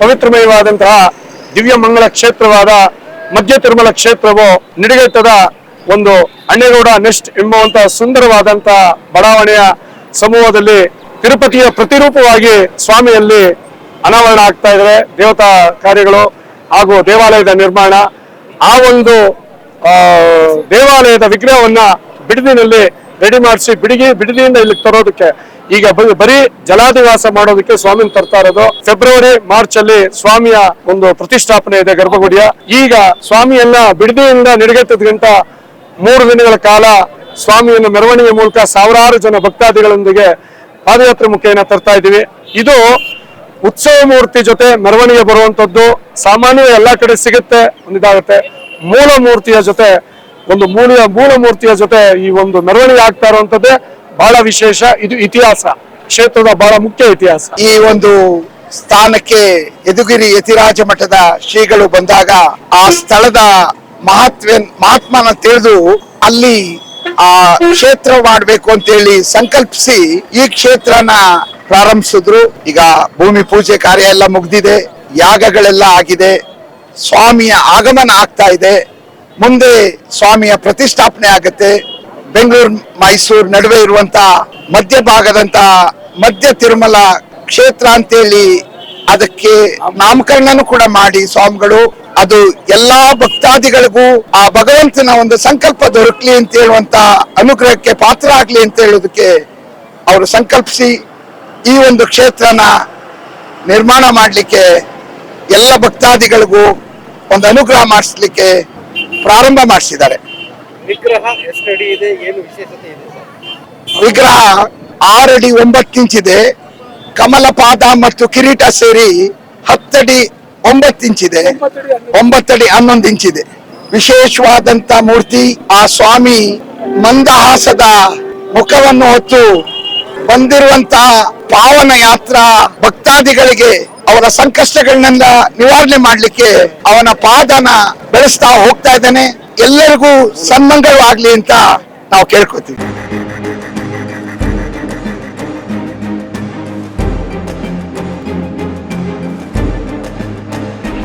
ಪವಿತ್ರಮಯವಾದಂತಹ ದಿವ್ಯ ಮಂಗಳ ಕ್ಷೇತ್ರವಾದ ಮಧ್ಯ ತಿರುಮಲ ಕ್ಷೇತ್ರವು ನಿಡಿಗೆಟ್ಟದ ಒಂದು ಅಣ್ಣೇಗೌಡ ನೆಸ್ಟ್ ಎಂಬುವಂತಹ ಸುಂದರವಾದಂತಹ ಬಡಾವಣೆಯ ಸಮೂಹದಲ್ಲಿ ತಿರುಪತಿಯ ಪ್ರತಿರೂಪವಾಗಿ ಸ್ವಾಮಿಯಲ್ಲಿ ಅನಾವರಣ ಆಗ್ತಾ ಇದ್ದಾರೆ ದೇವತಾ ಕಾರ್ಯಗಳು ಹಾಗೂ ದೇವಾಲಯದ ನಿರ್ಮಾಣ. ಆ ಒಂದು ದೇವಾಲಯದ ವಿಗ್ರಹವನ್ನ ಬಿಡದಿನಲ್ಲಿ ರೆಡಿ ಮಾಡಿಸಿ ಬಿಡಿಗಿ ಬಿಡಿಲಿಯಿಂದ ಇಲ್ಲಿ ತರೋದಕ್ಕೆ. ಈಗ ಬರೀ ಜಲಾದಿವಾಸ ಮಾಡೋದಕ್ಕೆ ಸ್ವಾಮಿನ ತರ್ತಾ ಇರೋದು. ಫೆಬ್ರವರಿ ಮಾರ್ಚ್ ಅಲ್ಲಿ ಸ್ವಾಮಿಯ ಒಂದು ಪ್ರತಿಷ್ಠಾಪನೆ ಇದೆ ಗರ್ಭಗುಡಿಯ. ಈಗ ಸ್ವಾಮಿಯನ್ನ ಬಿಡದಿಯಿಂದ ನಿಡಗಟ್ಟದ ಗಂಟ ಮೂರು ದಿನಗಳ ಕಾಲ ಸ್ವಾಮಿಯನ್ನು ಮೆರವಣಿಗೆ ಮೂಲಕ ಸಾವಿರಾರು ಜನ ಭಕ್ತಾದಿಗಳೊಂದಿಗೆ ಪಾದಯಾತ್ರೆ ಮುಖೇನ ತರ್ತಾ ಇದ್ದೀವಿ. ಇದು ಉತ್ಸವ ಮೂರ್ತಿ ಜೊತೆ ಮೆರವಣಿಗೆ ಬರುವಂತದ್ದು. ಸಾಮಾನ್ಯ ಎಲ್ಲಾ ಕಡೆ ಸಿಗುತ್ತೆ, ಒಂದಿದಾಗುತ್ತೆ. ಮೂಲ ಮೂರ್ತಿಯ ಜೊತೆ ಒಂದು ಮೂಲ ಮೂಲ ಮೂರ್ತಿಯ ಜೊತೆ ಈ ಒಂದು ಮೆರವಣಿಗೆ ಆಗ್ತಾ ಇರುವಂತದ್ದೇ ಬಹಳ ವಿಶೇಷ. ಇದು ಇತಿಹಾಸ. ಕ್ಷೇತ್ರದ ಬಹಳ ಮುಖ್ಯ ಇತಿಹಾಸ. ಈ ಒಂದು ಸ್ಥಾನಕ್ಕೆ ಯದುಗಿರಿ ಯತಿರಾಜ ಮಠದ ಶ್ರೀಗಳು ಬಂದಾಗ ಆ ಸ್ಥಳದ ಮಹತ್ವ ಮಹಾತ್ಮನ ತಿಳಿದು ಅಲ್ಲಿ ಆ ಕ್ಷೇತ್ರ ಮಾಡಬೇಕು ಅಂತೇಳಿ ಸಂಕಲ್ಪಿಸಿ ಈ ಕ್ಷೇತ್ರನ ಪ್ರಾರಂಭಿಸಿದ್ರು. ಈಗ ಭೂಮಿ ಪೂಜೆ ಕಾರ್ಯ ಎಲ್ಲ ಮುಗ್ದಿದೆ. ಯಾಗಗಳೆಲ್ಲ ಆಗಿದೆ. ಸ್ವಾಮಿಯ ಆಗಮನ ಆಗ್ತಾ ಇದೆ. ಮುಂದೆ ಸ್ವಾಮಿಯ ಪ್ರತಿಷ್ಠಾಪನೆ ಆಗುತ್ತೆ. ಬೆಂಗಳೂರು, ಮೈಸೂರು ನಡುವೆ ಇರುವಂತ ಮಧ್ಯಭಾಗದಂತ ಮಧ್ಯ ತಿರುಮಲ ಕ್ಷೇತ್ರ ಅಂತೇಳಿ ಅದಕ್ಕೆ ನಾಮಕರಣನು ಕೂಡ ಮಾಡಿ ಸ್ವಾಮಿಗಳು. ಅದು ಎಲ್ಲಾ ಭಕ್ತಾದಿಗಳಿಗೂ ಆ ಭಗವಂತನ ಒಂದು ಸಂಕಲ್ಪ ದೊರಕಲಿ ಅಂತ ಹೇಳುವಂತ ಅನುಗ್ರಹಕ್ಕೆ ಪಾತ್ರ ಆಗ್ಲಿ ಅಂತ ಹೇಳೋದಕ್ಕೆ ಅವರು ಸಂಕಲ್ಪಿಸಿ ಈ ಒಂದು ಕ್ಷೇತ್ರನ ನಿರ್ಮಾಣ ಮಾಡಲಿಕ್ಕೆ ಎಲ್ಲ ಭಕ್ತಾದಿಗಳಿಗೂ ಒಂದು ಅನುಗ್ರಹ ಮಾಡಿಸ್ಲಿಕ್ಕೆ ಪ್ರಾರಂಭ ಮಾಡಿಸಿದ್ದಾರೆ. ವಿಗ್ರಹ ಎಷ್ಟು ಅಡಿ ಇದೆ? ಏನು ವಿಶೇಷತೆ ಇದೆ ವಿಗ್ರಹ ಆರಡಿ ಒಂಬತ್ತು ಇಂಚಿದೆ ಕಮಲ ಪಾದ ಮತ್ತು ಕಿರೀಟ ಸೇರಿ ಹತ್ತಡಿ ಒಂಬತ್ತು ಇಂಚಿದೆ ಒಂಬತ್ತಡಿ ಹನ್ನೊಂದು ಇಂಚಿದೆ ವಿಶೇಷವಾದಂತ ಮೂರ್ತಿ ಆ ಸ್ವಾಮಿ ಮಂದಹಾಸದ ಮುಖವನ್ನು ಹೊತ್ತು ಬಂದಿರುವಂತಹ ಪಾವನ ಯಾತ್ರಾ ಭಕ್ತಾದಿಗಳಿಗೆ ಅವರ ಸಂಕಷ್ಟಗಳನ್ನೆಲ್ಲ ನಿವಾರಣೆ ಮಾಡಲಿಕ್ಕೆ ಅವನ ಪಾದನ ಬೆಳೆಸ್ತಾ ಹೋಗ್ತಾ ಇದ್ದಾನೆ. ಎಲ್ಲರಿಗೂ ಸನ್ಮಂಗಳವಾಗ್ಲಿ ಅಂತ ನಾವು ಕೇಳ್ಕೊತೀವಿ